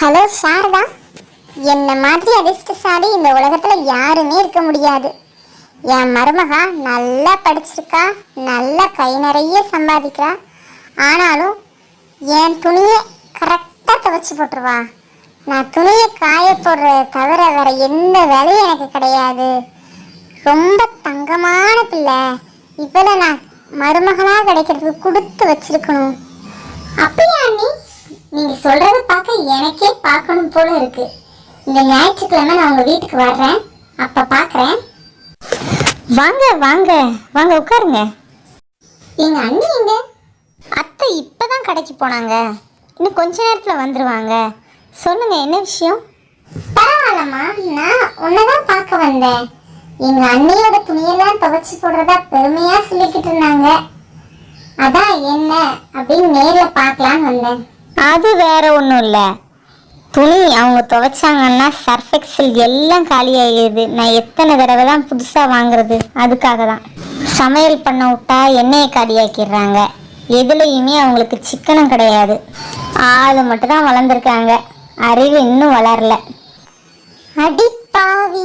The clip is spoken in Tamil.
ஹலோ சாரதா. என்னை மாதிரி அதிர்ஷ்டசாலி இந்த உலகத்தில் யாருமே இருக்க முடியாது. என் மருமகா நல்லா படிச்சிருக்கா நல்லா கை நிறைய சம்பாதிக்கிறா. ஆனாலும் என் துணியை கரெக்டாக துவைச்சி போட்டுருவா. நான் துணியை காய போடுறத தவிர வேற எந்த வேலையும் எனக்கு கிடையாது. ரொம்ப தங்கமான பிள்ளை. இவளை நான் மருமகனாக கிடைக்கிறதுக்கு கொடுத்து வச்சிருக்கணும். அப்படியா நீ நீங்கள் சொல்கிறது எனக்கே பார்க்கணும் போல இருக்கு. இந்த ஞாயிற்றுக்கிழமை நான் உங்க வீட்டுக்கு வர்றேன். அப்ப பார்க்கறேன் வாங்க வாங்க. வாங்க உட்காருங்க. எங்க அண்ணி எங்க? அத்தை இப்பதான் கடைக்கு போனாங்க. இன்னும் கொஞ்ச நேரத்துல வந்துருவாங்க. சொல்லுங்க என்ன விஷயம்? பரவாயில்லம்மா. நான் உன்னதான் பார்க்க வந்தேன். எங்க அண்ணியோட துணியெல்லாம் துவைச்சு போடுறதா பெருமையா சொல்லிக்கிட்டு இருந்தாங்க. அதான் என்ன அப்படின்னு நேர்ல பார்க்கலான்னு வந்தேன். அது வேற ஒன்றும் இல்லை. துணி அவங்க துவைச்சாங்கன்னா சர்ஃப் எக்ஸல் எல்லாம் காலியாகிடுது நான் எத்தனை தடவை தான் புதுசாக வாங்குறது? அதுக்காக தான். சமையல் பண்ண விட்டா எண்ணெயை காலியாக்கிடுறாங்க. எதுலேயுமே அவங்களுக்கு சிக்கனம் கிடையாது. ஆள் மட்டும்தான் வளர்ந்துருக்காங்க. அறிவு இன்னும் வளரல. அடிப்பாவி